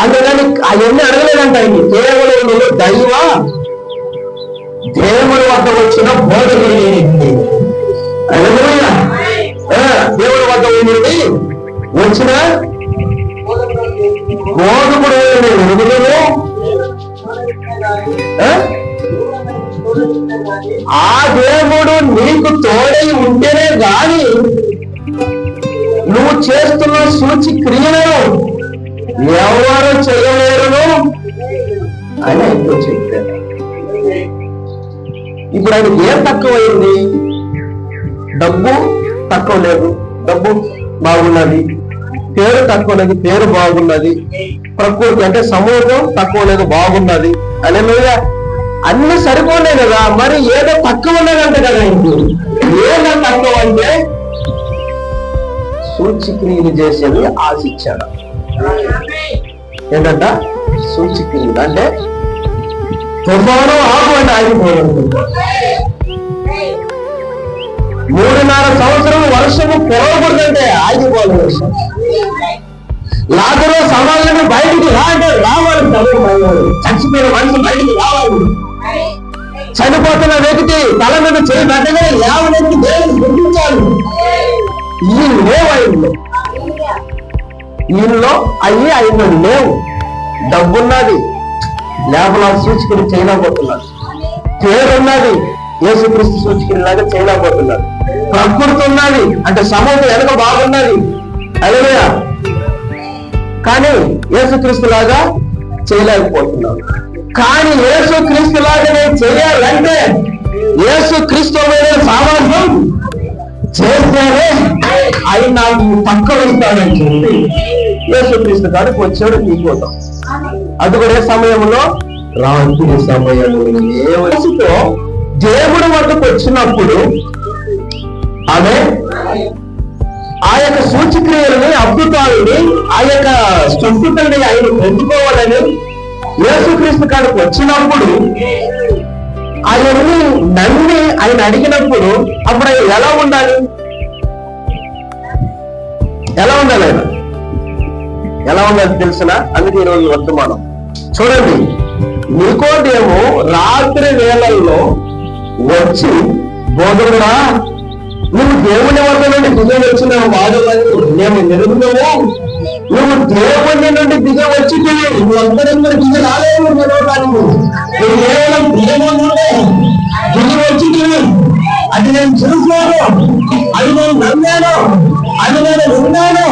అందుకని అవన్నీ అడగలేదంట ఆయన కేవలం దైవ దేవుడి వద్ద వచ్చిన బోధకుడు నేనండి దేవుడి వద్ద నుండి వచ్చిన బోధకుడు నేను ఆ? ఆ దేవుడు నీకు తోడై ఉంటేనే గాని నువ్వు చేస్తున్న సూచి క్రియలను ఎవరు చేయలేరును? అని ఆయనతో చెప్పారు. ఇప్పుడు ఆయనకి ఏం తక్కువైంది? డబ్బు తక్కువ లేదు. డబ్బు బాగున్నది. పేరు తక్కువ లేదు. పేరు బాగున్నది. ప్రకృతి అంటే సమూహం తక్కువ లేదు బాగున్నది. అనే మీద అన్ని సరిపోలే కదా మరి ఏదో తక్కువ ఉన్నదంట కదా ఇంట్లో ఏదో తక్కువ అంటే సూచిక్రియలు చేసేది ఆశించాడు. ఏంటంట? సూచిక్రియలు అంటే తుఫాను ఆకు అంటే ఆగిపోవడం. మూడున్నర సంవత్సరం వర్షము పొరవకూడదంటే ఆగిపోవాలి వర్షం. లాగరో సవాళ్ళని బయటికి రా అంటే రావాలి చదువు భయపడు. చచ్చిపోయిన మనిషి బయటికి రావాలి. చనిపోతున్న వ్యక్తి తల మీద చేయి పెట్టగా లేవనెత్తి దేవుని గుర్తించాలి. ఈ లేవు ఆయనలో ఈయనలో అయ్యి ఆయన లేవు. డబ్బున్నది. లేబల సూచికలు చేయలేకపోతున్నారు పేరున్నది యేసుక్రీస్తు సూచికలు లాగా చేయలేకపోతున్నారు ప్రకృతి ఉన్నది అంటే సమూహం వెనక బాగున్నది అదే కానీ యేసుక్రీస్తు లాగా చేయలేకపోతున్నాం కానీ యేసు క్రీస్తు లాగానే చేయాలంటే యేసు క్రీస్తు సామర్థ్యం చేస్తేనే ఆయన నాకు పక్క ఇస్తాడని చెప్పి యేసుక్రీస్తు గారికి వచ్చాడు నీకోసం అది కూడా ఏ సమయంలో? రాత్రి సమయంలో. ఏ వయసుతో? దేవుడి వద్దకు వచ్చినప్పుడు ఆమె ఆ యొక్క సూచక్రియలని అద్భుతాలని ఆ యొక్క సంస్కృతుల్ని ఆయన పెంచుకోవాలని యేసుక్రీస్తు కాడికి వచ్చినప్పుడు ఆయన్ని నమ్మి ఆయన అడిగినప్పుడు అప్పుడు ఆయన ఎలా ఉండాలి? ఎలా ఉండాలి ఆయన ఎలా ఉండాలి తెలిసిన? అందుకే ఈరోజు వర్తమానం చూడండి నికోదేమో రాత్రి వేళల్లో వచ్చి బోధకుడా నువ్వు దేవుని వద్ద నుండి దిగి వచ్చిన వాడలని మేము నిరుగుదాము నువ్వు దేవుని నుండి దిగి వచ్చి నువ్వు అందరి దిగి రాలేదు నిలవడానికి నువ్వు కేవలం దేవుని దిగి వచ్చి అది నేను చూసుకోను అది నేను నమ్మాను అది నేను విన్నాను